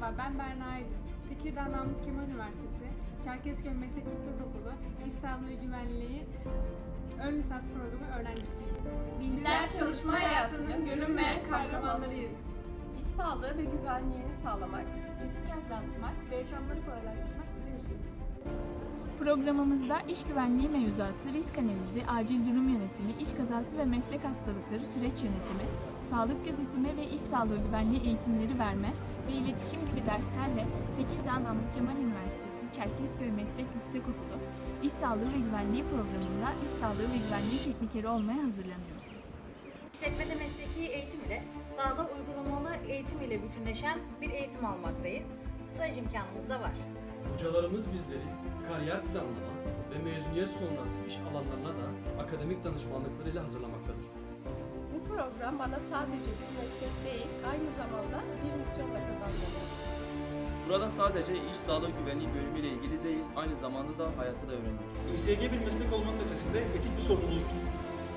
Merhaba, ben Berna Aydın. Tekirdağ Namık Kemal Üniversitesi, Çerkezköy Meslek Yüksekokulu İş Sağlığı ve Güvenliği ön lisans programı öğrencisiyim. Bizler çalışma hayatının görünmeyen kahramanlarıyız. İş sağlığı ve güvenliğini sağlamak, riski azaltmak Ve yaşamları kolaylaştırmak bizim işimiz. Programımızda iş güvenliği mevzuatı, risk analizi, acil durum yönetimi, iş kazası ve meslek hastalıkları süreç yönetimi, sağlık gözetimi ve iş sağlığı güvenliği eğitimleri verme ve iletişim gibi derslerle Tekirdağ Namık Kemal Üniversitesi Çerkezköy Meslek Yüksekokulu İş Sağlığı ve Güvenliği programında iş sağlığı ve güvenliği teknikeri olmaya hazırlanıyoruz. İşletmede mesleki eğitim ile sahada uygulamalı eğitim ile bütünleşen bir eğitim almaktayız. Staj imkanımız da var. Hocalarımız bizleri kariyer planlama ve mezuniyet sonrası iş alanlarına da akademik danışmanlıklarıyla hazırlamaktadır. Bu program bana sadece bir meslek değil, aynı zamanda bir misyon. Burada sadece iş sağlığı güvenliği bölümüyle ilgili değil, aynı zamanda da hayatı da öğreniyoruz. İSG bir meslek olmanın ötesinde etik bir sorumluluktur.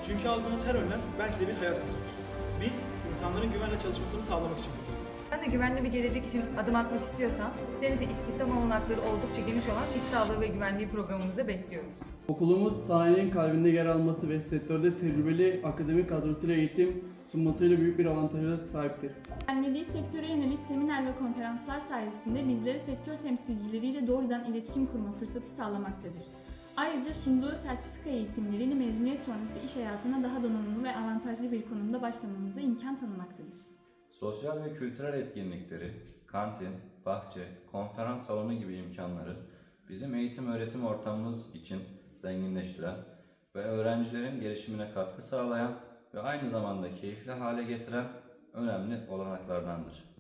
Çünkü aldığınız her önlem belki de bir hayat kurtarır. Biz insanların güvenle çalışmasını sağlamak için buradayız. Sen de güvenli bir gelecek için adım atmak istiyorsan seni de istihdam olanakları oldukça geniş olan iş sağlığı ve güvenliği programımıza bekliyoruz. Okulumuz sanayinin kalbinde yer alması ve sektörde tecrübeli akademik kadrosuyla eğitim sunmasıyla büyük bir avantaja sahiptir. Düzenlediği sektöre yönelik seminer ve konferanslar sayesinde bizlere sektör temsilcileriyle doğrudan iletişim kurma fırsatı sağlamaktadır. Ayrıca sunduğu sertifika eğitimleriyle mezuniyet sonrası iş hayatına daha donanımlı ve avantajlı bir konumda başlamamıza imkan tanımaktadır. Sosyal ve kültürel etkinlikleri, kantin, bahçe, konferans salonu gibi imkanları bizim eğitim öğretim ortamımız için zenginleştiren ve öğrencilerin gelişimine katkı sağlayan ve aynı zamanda keyifli hale getiren önemli olanaklardandır.